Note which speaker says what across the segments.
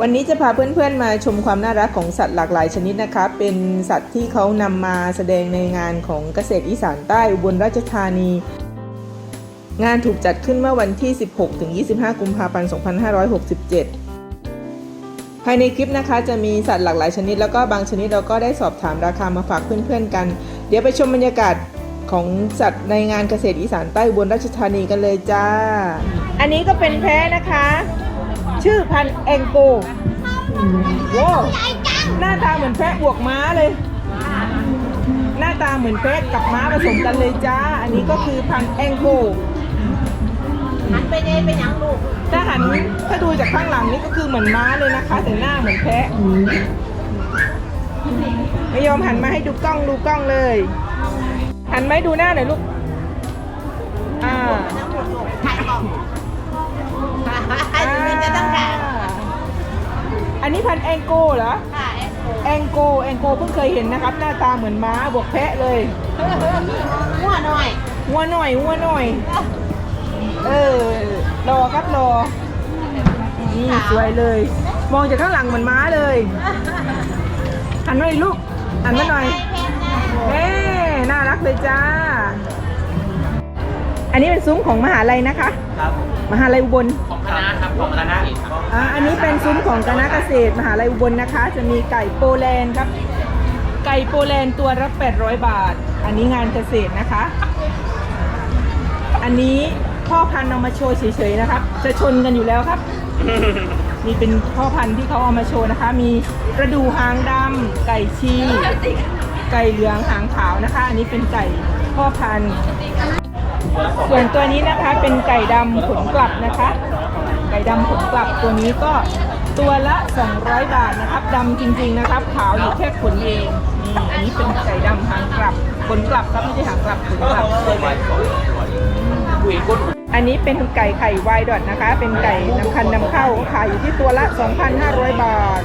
Speaker 1: วันนี้จะพาเพื่อนๆมาชมความน่ารักของสัตว์หลากหลายชนิดนะคะ เป็นสัตว์ที่เขานำมาแสดงในงานของเกษตรอีสานใต้อุบลราชธานี งานถูกจัดขึ้นเมื่อวันที่ 16-25 กุมภาพันธ์ 2567 ภายในคลิปนะคะจะมีสัตว์หลากหลายชนิด แล้วก็บางชนิดเราก็ได้สอบถามราคามาฝากเพื่อนๆกัน เดี๋ยวไปชมบรรยากาศของสัตว์ในงานเกษตรอีสานใต้อุบลราชธานีกันเลยจ้า อันนี้ก็เป็นแพ้นะคะ ชื่อพันธุ์แองโกว้าวหน้าตาเหมือนแพะบวกม้าเลย หน้าตาเหมือนแพะกับม้าผสมกันเลยจ้า อันนี้ก็คือพันธุ์แองโก
Speaker 2: หันไปเนไปยังลูก
Speaker 1: ถ้าหันถ้าดูจากข้างหลังนี่ก็คือเหมือนม้าเลยนะคะ แต่หน้าเหมือนแพะไม่ยอมหันมาให้ดูกล้องดูกล้องเลย หันมาให้ดูหน้าหน่อยลูก อั
Speaker 2: น
Speaker 1: นี้พันธุ์แองโกเหรอ
Speaker 2: ถ่าย
Speaker 1: แองโกแองโกเพิ่งเคยเห็นนะครับ หน้าตาเหมือนม้าบวกแพะเลย
Speaker 2: มั่วหน่อย
Speaker 1: งัวหน่อยงัวหน่อย เออรอครับรอนี่สวยเลย มองจากข้างหลังเหมือนม้าเลยหันมาหน่อยลูกหันมาหน่อยเอ๊น่ารักเลยจ้า อันนี้เป็นซุ้มของมหาลัยนะคะ
Speaker 3: ครับ
Speaker 1: มหาลัยอุบล
Speaker 3: ของคณะครับของคณะ
Speaker 1: อ่าอันนี้เป็นซุ้มของคณะเกษตรมหาลัยอุบลนะคะ จะมีไก่โปแลนด์ครับ ไก่โปแลนด์ตัวละ800 บาท อันนี้งานเกษตรนะคะ อันนี้พ่อพันธุ์เอามาโชว์เฉยๆนะครับ จะชนกันอยู่แล้วครับ นี่เป็นพ่อพันธุ์ที่เขาเอามาโชว์นะคะ มีกระดูหางดำไก่ชี ไก่เหลืองหางขาวนะคะ อันนี้เป็นไก่พ่อพันธุ์ ส่วนตัวนี้นะคะเป็นไก่ดำขนกลับนะคะ ไก่ดำขนกลับตัวนี้ก็ตัวละ 200 บาทนะครับดำจริงๆนะครับ ขาวอยู่แค่ขนเองนี่อันนี้เป็นไก่ดำหางกลับขนกลับครับไม่ใช่หางกลับขนกลับอันนี้เป็นไก่ไข่ไวดอทนะคะ เป็นไก่นำคันนำเข้าขายอยู่ที่ตัวละ 2,500 บาท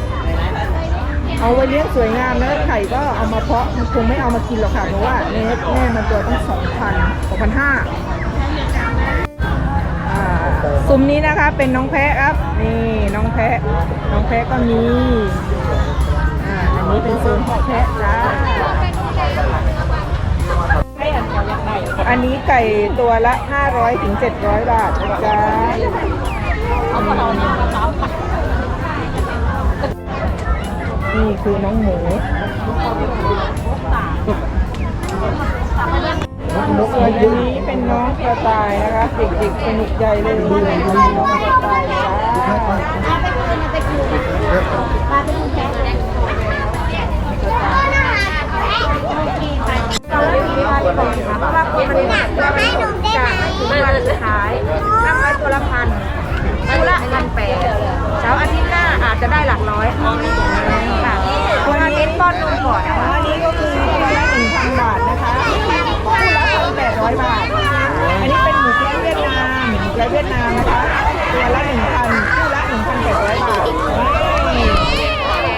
Speaker 1: เอาไว้เลี้ยงสวยงามแล้วไข่ก็เอามาเพาะคงไม่เอามากินหรอกค่ะเพราะว่าเนสแม่มันตัวต้อง2,000 2,500 มนี้นะคะเป็นน้องแพะครับ นี่น้องแพะ น้องแพะก็มีอ่าอันนี้เป็นโซุ้มของแพะจ้าอันนี้ไก่ตัวละ 500ถึง700 บาทนะจ๊ะนี่คือน้องหมู ส่วนอันนี้เป็นน้องกระต่ายนะคะเด็กๆสนุกใหญ่เลยน้องกระต่ายจ้า
Speaker 2: เอาไปคืนเอาไปคืนปลาไปคืนแค่ไหนเราเล่นกีฬาดีกว่าเพราะว่าคนมันหนักเราให้หนูได้ไหมถึงวันสุดท้ายตั้งไว้ตัวละพันตัวละพันแปดเช้าอาทิตย์หน้าอาจจะได้หลักร้อยค่ะตัวนี้เน้นป้อนนมก่อนนะคะ
Speaker 1: อันนี้ก็คือตัวละ1,000 บาทนะคะคู่ละ1,800 บาท อันนี้เป็นหมูแก้วเวียดนามหมูแก้วเวียดนามนะคะ ตัวละ 1,000 คู่ละ 1,800 บาทนี่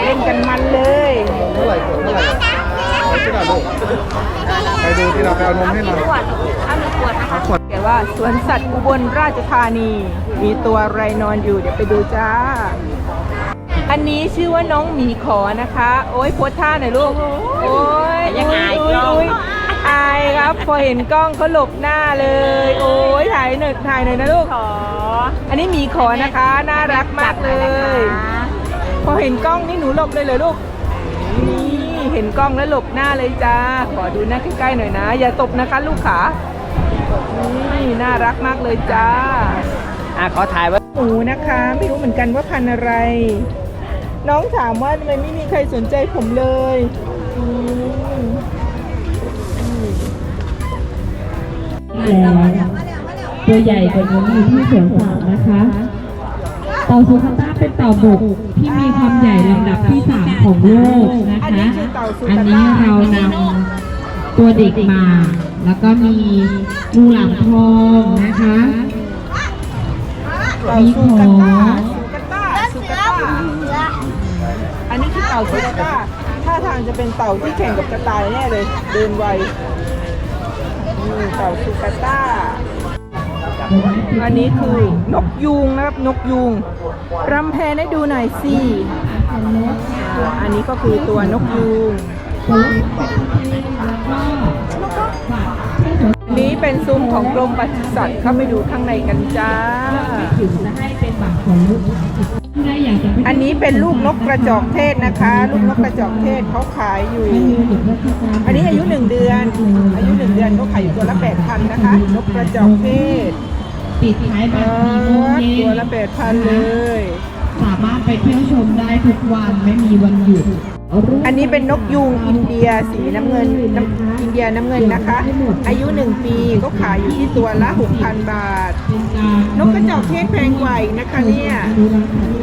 Speaker 1: เล่นกันมันเลย
Speaker 4: เท่าไหร่ ขวดเท่าไหร่ไปที่ไหนลูกไปดูที่เราไปเอานมให้หน่อย
Speaker 2: ขวดถ้ามีขวดนะคะ
Speaker 4: ขวด
Speaker 1: แต่ว่าสวนสัตว์อุบลราชธานี มีตัวอะไรนอนอยู่เดี๋ยวไปดูจ้า อันนี้ชื่อว่าน้องหมีขอนะคะ โอ้ยโพสท่าหน่อยลูก โอ้ย
Speaker 2: ยังอายกล้อง
Speaker 1: ยอายครับ พอเห็นกล้องเขาหลบหน้าเลย โอ้ยถ่ายหน่อยถ่ายหน่อยนะลูก
Speaker 2: ขอ
Speaker 1: อันนี้หมีขอนะคะ น่ารักมากเลย พอเห็นกล้องนี่หนูหลบเลยเลยลูก นี่เห็นกล้องแล้วหลบหน้าเลยจ้า ขอดูหน้าใกล้ๆหน่อยนะ อย่าตบนะคะลูกขานี่น่ารักมากเลยจ้า
Speaker 3: อะขอถ่ายไว้
Speaker 1: หมูนะคะ ไม่รู้เหมือนกันว่าพันธุ์อะไร น้องถามว่าทำไมไม่มีใครสนใจผมเลยอืม
Speaker 5: แล้วตัวใหญ่กว่านี้อยู่ที่สวนสัตว์นะคะ เต่าสุขต้าเป็นเต่าบกที่มีความใหญ่ลำดับที่สามของโลกนะคะอันนี้เรานำตัวเด็กมา แล้วก็มีงูหลามทองนะคะมีขอ
Speaker 1: อันนี้คือเต่าซูกาต้าท่าทางจะเป็นเต่าที่แข่งกับกระต่ายแน่เลย เดินไวนี่เต่าซูกาต้า อันนี้คือนกยูงนะครับนกยูงรำแพนให้ดูหน่อยสิอันนี้ก็คือตัวนกยูงนนี้เป็นซุ้มของกรมปศุสัตว์เข้าไปดูข้างในกันจ้า อันนี้เป็นลูกนกกระจอกเทศนะคะ ลูกนกกระจอกเทศเขาขายอยู่ อันนี้อายุหนึ่งเดือน อายุหนึ่งเดือนเขาขายอยู่ตัวละแปดพันนะคะ นกกระจอกเทศ
Speaker 5: ปิดท้าย
Speaker 1: เอ
Speaker 5: บัตรสี่โมง
Speaker 1: อ
Speaker 5: เย็
Speaker 1: ตัวนละแปดพันเลย
Speaker 5: สามารถไปเที่ยวชมได้ทุกวันไม่มีวันหยุด
Speaker 1: อันนี้เป็นนกยูงอินเดียสีน้ำเงินน้ำอินเดียน้ำเงินนะคะ อายุหนึ่งปีก็ขายอยู่ที่ตัวละหกพันบาท นกกระจอกเทศแพงกว่าอีกนะคะเนี่ย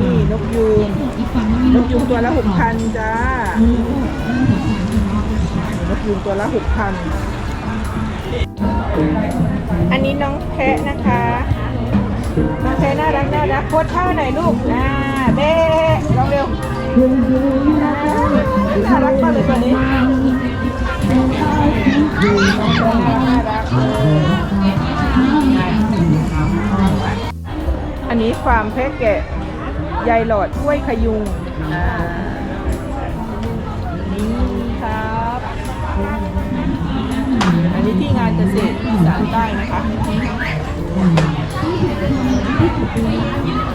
Speaker 1: นี่นกยูงนกยูงตัวละหกพันจ้านกยูงตัวละหกพัน อันนี้น้องแพะนะคะ น้องแพะน่ารักน่ารักโคตรท่าหน่อยลูกอ่าเบ้ลองเร็วน่ารักมากเลยตัวนี้อันนี้ฟาร์มแพะแกะยายหลอดกล้วยขยุงอ่า ที่งานเกษตรอีสานใต้นะคะ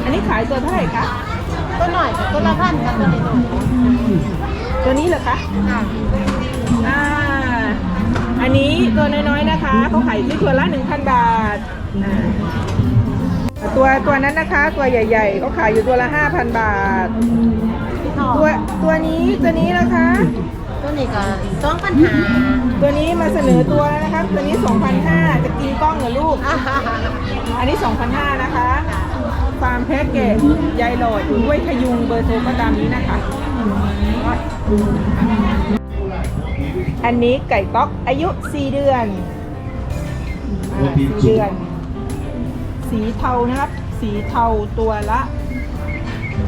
Speaker 1: อันนี้ขายตัวเท่าไหร่คะ
Speaker 2: ก็หน่อยค่ะตัวละพันค่ะตัวนี้หน่อย
Speaker 1: ตัวนี้เหรอคะอ่าอันนี้ตัวน้อยๆนะคะเขาขายที่ตัวละ 1,000 บาทอ่าตัวตัวนั้นนะคะตัวใหญ่ๆเขาขายอยู่ตัวละ 5,000 บาท ตัวตัวนี้ตัวนี้นะคะ
Speaker 2: ตัวนี้ก็สองพันหา
Speaker 1: ตัวนี้มาเสนอตัวแล้วนะคะตัวนี้ 2,500 จะกินกล้องเหรอลูก อันนี้ 2,500 นะคะ ฟาร์มแพ็กเกจยายหลอดกล้วยขยุงเบอร์โทรก็ตามนี้นะคะ อันนี้ไก่ต๊อกอายุ 4 เดือนอ่า4เดือน สีเทานะครับ สีเทาตัวละ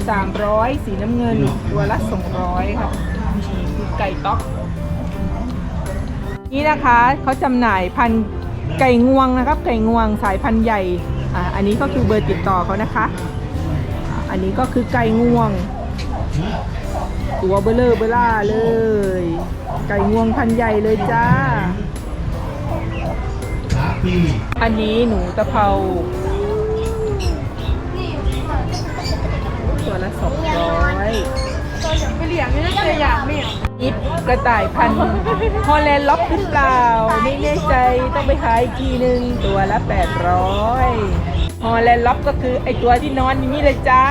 Speaker 1: 300 สีน้ำเงินตัวละ 200 ครับนี่คือ ไก่ต๊อก นี่นะคะเขาจำหน่ายพันธุ์ไก่งวงนะครับ ไก่งวงสายพันธุ์ใหญ่อ่าอันนี้ก็คือเบอร์ติดต่อเขานะคะอ่าอันนี้ก็คือไก่งวง ตัวเบลเลอร์เบล่าเลย ไก่งวงพันธุ์ใหญ่เลยจ้า อันนี้หนูตะเภาตัวละสองร้อย
Speaker 2: ไปเลี้ยงนี่นะตัวอย่างนี่
Speaker 1: นิดกระต่ายพันธุ์ฮอลแลนด์ล็อกหรือเปล่า ไม่แน่ใจต้องไปหาอีกทีหนึ่งตัวละ 800ฮอลแลนด์ล็อกก็คือไอตัวที่นอนอย่างนี้เลยจ้า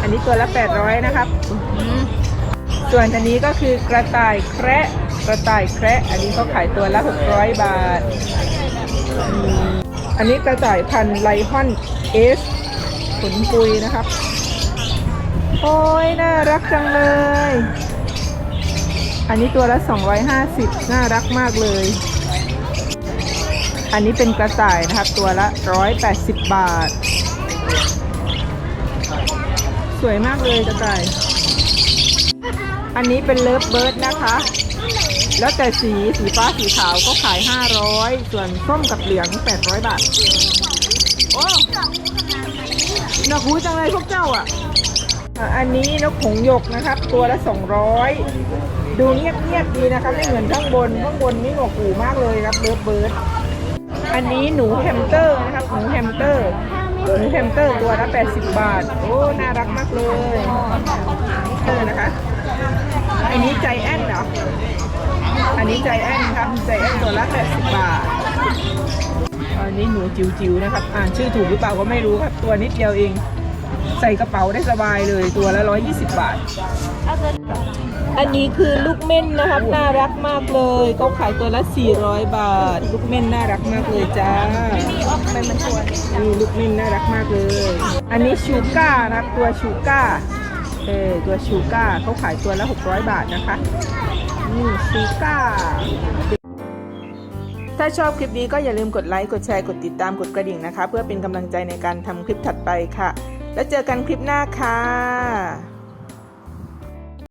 Speaker 1: อันนี้ตัวละ 800 นะครับ ส่วนอันนี้ก็คือกระต่ายแคระกระต่ายแคระอันนี้เขาขายตัวละ 600 บาท อันนี้กระต่ายพันธุ์ไลฮอนเอสขนปุยนะครับ โอ้ยน่ารักจังเลย อันนี้ตัวละ 250 น่ารักมากเลย อันนี้เป็นกระต่ายนะครับตัวละ 180 บาท สวยมากเลยกระต่าย อันนี้เป็นเลิฟเบิร์ดนะคะ แล้วแต่สีสีฟ้าสีขาวก็ขาย 500 ส่วนส้มกับเหลือง 800 บาท โอ้หนักหูจังเลยพวกเจ้าอะอันนี้นกหงหยกนะครับ ตัวละ 200 ดูเงียบๆดีนะครับไม่เหมือนข้างบนข้างบนนี่หนวกหูมากเลยครับเบิร์ดเบิร์ดอันนี้หนูแฮมสเตอร์นะครับหนูแฮมสเตอร์หนูแฮมสเตอร์ตัวละ80 บาท โอ้น่ารักมากเลยเออนะคะอันนี้ใจแอนเหรออันนี้ใจแอนครับใจแอนตัวละ80บาทอันนี้หนูจิ๋วๆนะครับอ่านชื่อถูกหรือเปล่าก็ไม่รู้ครับตัวนิดเดียวเอง ใส่กระเป๋าได้สบายเลยตัวละ 120 บาท อันนี้คือลูกเม่นนะครับน่ารักมากเลยก็ขายตัวละ 400 บาท ลูกเม่นน่ารักมากเลยจ้านี่ลูกเม่นน่ารักมากเลย อันนี้ชูก้านะครับตัวชูก้าเออตัวชูก้าเขาขายตัวละ 600 บาทนะคะนี่ชูก้าถ้าชอบคลิปนี้ก็อย่าลืมกดไลค์กดแชร์กดติดตามกดกระดิ่งนะคะ เพื่อเป็นกำลังใจในการทำคลิปถัดไปค่ะ แล้วเจอกันคลิปหน้าค่ะ